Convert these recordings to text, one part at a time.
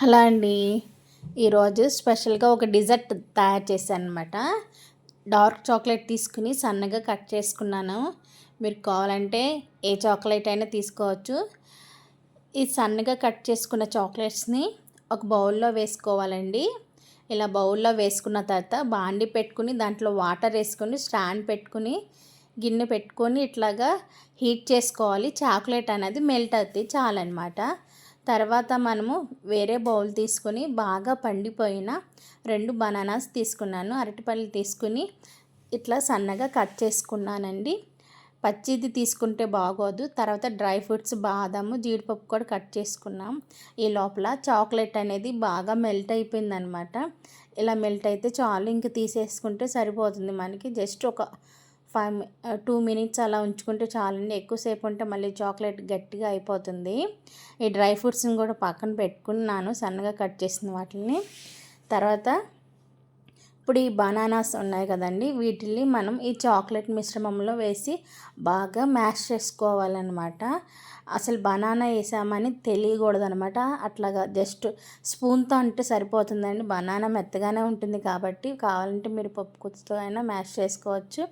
Hello అండి. ఈరోజు స్పెషల్గా ఒక డిజర్ట్ తయారు చేశాను అనమాట డార్క్ చాక్లెట్ తీసుకుని సన్నగా కట్ చేసుకున్నాను. మీరు కావాలంటే ఏ చాక్లెట్ అయినా తీసుకోవచ్చు. ఈ సన్నగా కట్ చేసుకున్న చాక్లెట్స్ని ఒక బౌల్లో వేసుకోవాలండి. ఇలా బౌల్లో వేసుకున్న తర్వాత బాండి పెట్టుకుని దాంట్లో వాటర్ వేసుకొని స్టాండ్ పెట్టుకుని గిన్నె పెట్టుకొని ఇట్లాగా హీట్ చేసుకోవాలి. చాక్లెట్ అనేది మెల్ట్ అవుతుంది చాలన్నమాట. తర్వాత మనము వేరే బౌల్ తీసుకొని బాగా పండిపోయిన రెండు బనానాస్ తీసుకున్నాను అరటిపళ్ళు తీసుకుని ఇట్లా సన్నగా కట్ చేసుకున్నానండి. పచ్చిది తీసుకుంటే బాగోదు. తర్వాత డ్రై ఫ్రూట్స్ బాదము జీడిపప్పు కూడా కట్ చేసుకున్నాం. ఈ లోపల చాక్లెట్ అనేది బాగా మెల్ట్ అయిపోయిందనమాట. ఇలా మెల్ట్ అయితే చాలు. ఇంక తీసేసుకుంటే సరిపోతుంది మనకి. జస్ట్ ఒక ఫైవ్ టూ మినిట్స్ అలా ఉంచుకుంటే చాలండి. ఎక్కువసేపు ఉంటే మళ్ళీ చాక్లెట్ గట్టిగా అయిపోతుంది. ఈ డ్రై ఫ్రూట్స్ని కూడా పక్కన పెట్టుకున్నాను. సన్నగా కట్ చేసిన వాటిని. తర్వాత ఇప్పుడు ఈ బనానాస్ ఉన్నాయి కదండి వీటిని మనం ఈ చాక్లెట్ మిశ్రమంలో వేసి బాగా మ్యాష్ చేసుకోవాలన్నమాట. అసలు బనానా వేసామని తెలియకూడదు అనమాట అట్లాగా జస్ట్ స్పూన్తో అంటే సరిపోతుందండి. బనానా మెత్తగానే ఉంటుంది కాబట్టి కావాలంటే మీరు పప్పు కుచ్చుతో అయినా మ్యాష్ చేసుకోవచ్చు.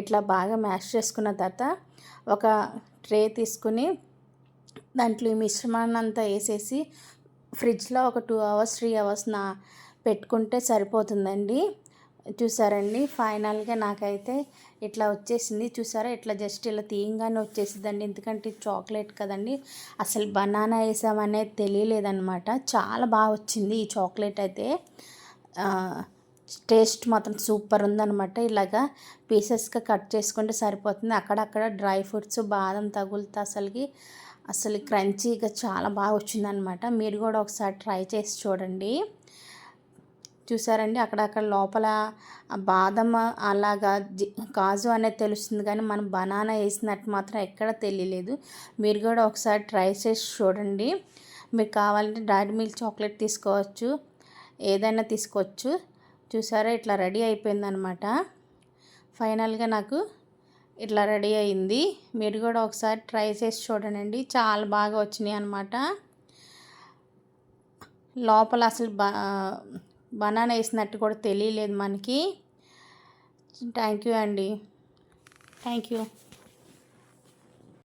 ఇట్లా బాగా మ్యాష్ చేసుకున్న తర్వాత ఒక ట్రే తీసుకుని దాంట్లో ఈ మిశ్రమాన్ని అంతా వేసేసి ఫ్రిడ్జ్లో ఒక టూ అవర్స్ త్రీ అవర్స్ నా పెట్టుకుంటే సరిపోతుందండి. చూసారండి ఫైనల్గా నాకైతే ఇట్లా వచ్చేసింది. చూసారా ఇట్లా జస్ట్ ఇలా తీయంగానే వచ్చేసిందండి ఎందుకంటే చాక్లెట్ కదండి. అసలు బనానా వేసామనేది తెలియలేదనమాట చాలా బాగా వచ్చింది ఈ చాక్లెట్ అయితే. టేస్ట్ మాత్రం సూపర్ ఉందనమాట ఇలాగా పీసెస్గా కట్ చేసుకుంటే సరిపోతుంది. అక్కడక్కడ డ్రై ఫ్రూట్స్ బాదం తగులుతా అసలుకి అసలు క్రంచీగా చాలా బాగా వచ్చిందనమాట మీరు కూడా ఒకసారి ట్రై చేసి చూడండి. చూసారండి. అక్కడక్కడ లోపల బాదం అలాగా కాజు అనేది తెలుస్తుంది కానీ మనం బనానా వేసినట్టు మాత్రం ఎక్కడ తెలియలేదు. మీరు కూడా ఒకసారి ట్రై చేసి చూడండి. మీకు కావాలంటే డాడీ మిల్క్ చాక్లెట్ తీసుకోవచ్చు ఏదైనా తీసుకోవచ్చు. చూసారా? ఇట్లా రెడీ అయిపోయిందనమాట ఫైనల్గా నాకు ఇట్లా రెడీ అయింది. మీరు కూడా ఒకసారి ట్రై చేసి చూడండి. చాలా బాగా వచ్చినాయి అనమాట లోపల అసలు బా బనానా వేసినట్టు కూడా తెలియలేదు మనకి. థ్యాంక్ యూ అండి. Thank you.